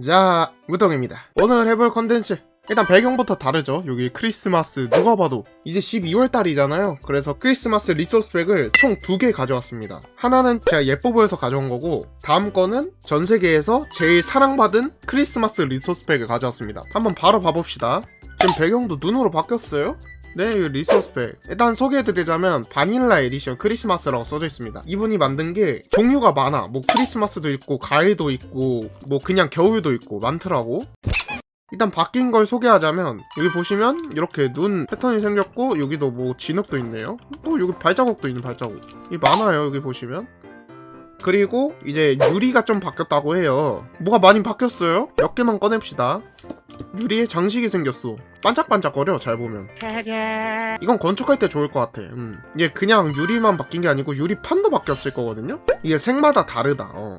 자, 무동입니다. 오늘 해볼 컨텐츠. 일단 배경부터 다르죠. 여기 크리스마스 누가 봐도 이제 12월 달이잖아요. 그래서 크리스마스 리소스 팩을 총 두 개 가져왔습니다. 하나는 제가 예뻐 보여서 가져온 거고 다음 거는 전 세계에서 제일 사랑받은 크리스마스 리소스 팩을 가져왔습니다. 한번 바로 봐봅시다. 지금 배경도 눈으로 바뀌었어요. 네, 이 리소스 팩. 일단 소개해드리자면 바닐라 에디션 크리스마스라고 써져 있습니다. 이분이 만든 게 종류가 많아. 뭐 크리스마스도 있고 가을도 있고 뭐 그냥 겨울도 있고 많더라고. 일단 바뀐 걸 소개하자면 여기 보시면 이렇게 눈 패턴이 생겼고 여기도 뭐 진흙도 있네요. 어 여기 발자국도 있는 발자국. 이 많아요 여기 보시면. 그리고 이제 유리가 좀 바뀌었다고 해요. 뭐가 많이 바뀌었어요? 몇 개만 꺼냅시다. 유리에 장식이 생겼어. 반짝반짝거려 잘 보면. 이건 건축할 때 좋을 것 같아. 음. 이게 그냥 유리만 바뀐 게 아니고 유리판도 바뀌었을 거거든요. 이게 색마다 다르다. 어.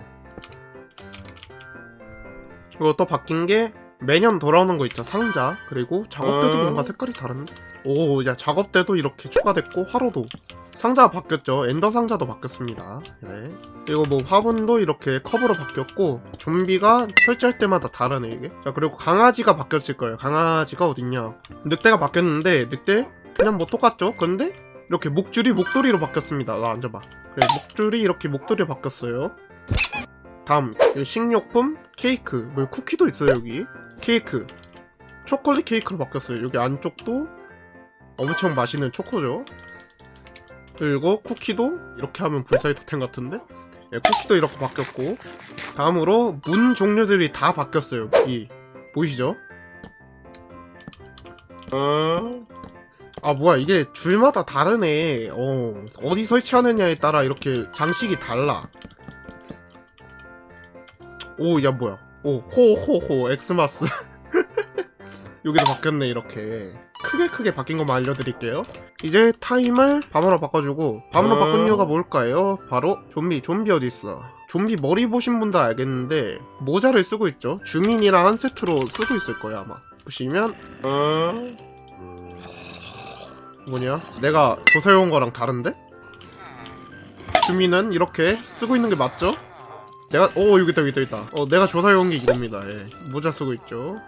그리고 또 바뀐 게 매년 돌아오는 거 있죠 상자 그리고 작업대도 어? 뭔가 색깔이 다른데 오야 작업대도 이렇게 추가됐고 화로도 상자가 바뀌었죠. 엔더 상자도 바뀌었습니다. 네. 그리고 뭐 화분도 이렇게 컵으로 바뀌었고 좀비가 설치할 때마다 다르네 이게. 자 그리고 강아지가 바뀌었을 거예요. 강아지가 어딨냐. 늑대가 바뀌었는데 늑대? 그냥 뭐 똑같죠? 근데 이렇게 목줄이 목도리로 바뀌었습니다. 나 앉아봐. 그래 목줄이 이렇게 목도리로 바뀌었어요. 다음 식료품 케이크. 뭐 쿠키도 있어요 여기. 케이크. 초콜릿 케이크로 바뀌었어요. 여기 안쪽도 엄청 맛있는 초코죠 그리고 쿠키도 이렇게 하면 불사의 토템 같은데? 예, 쿠키도 이렇게 바뀌었고. 다음으로 문 종류들이 다 바뀌었어요 이. 보이시죠? 어? 아 뭐야 이게 줄마다 다르네. 어 어디 설치하느냐에 따라 이렇게 장식이 달라. 오 야 뭐야. 오 호호호 엑스마스. 여기도 바뀌었네 이렇게. 크게 크게 바뀐 것만 알려드릴게요 이제 타임을 밤으로 바꿔주고 밤으로 어? 바꾼 이유가 뭘까요? 바로 좀비 좀비 어딨어 좀비 머리 보신 분들 알겠는데 모자를 쓰고 있죠 주민이랑 한 세트로 쓰고 있을 거야 아마 보시면 어? 뭐냐? 내가 조사해온 거랑 다른데? 주민은 이렇게 쓰고 있는 게 맞죠? 내가 오 여기 있다 여기 있다 여기 있다 어 내가 조사해온 게 이겁니다 예. 모자 쓰고 있죠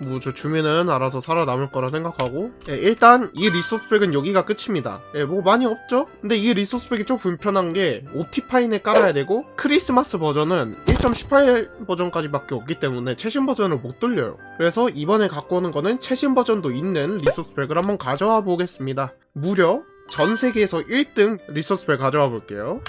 뭐 저 주민은 알아서 살아남을 거라 생각하고 예, 일단 이 리소스 백은 여기가 끝입니다. 예, 뭐 많이 없죠? 근데 이 리소스 백이 좀 불편한 게 옵티파인에 깔아야 되고 크리스마스 버전은 1.18 버전까지 밖에 없기 때문에 최신 버전을 못 돌려요. 그래서 이번에 갖고 오는 거는 최신 버전도 있는 리소스 백을 한번 가져와 보겠습니다. 무려 전 세계에서 1등 리소스 백 가져와 볼게요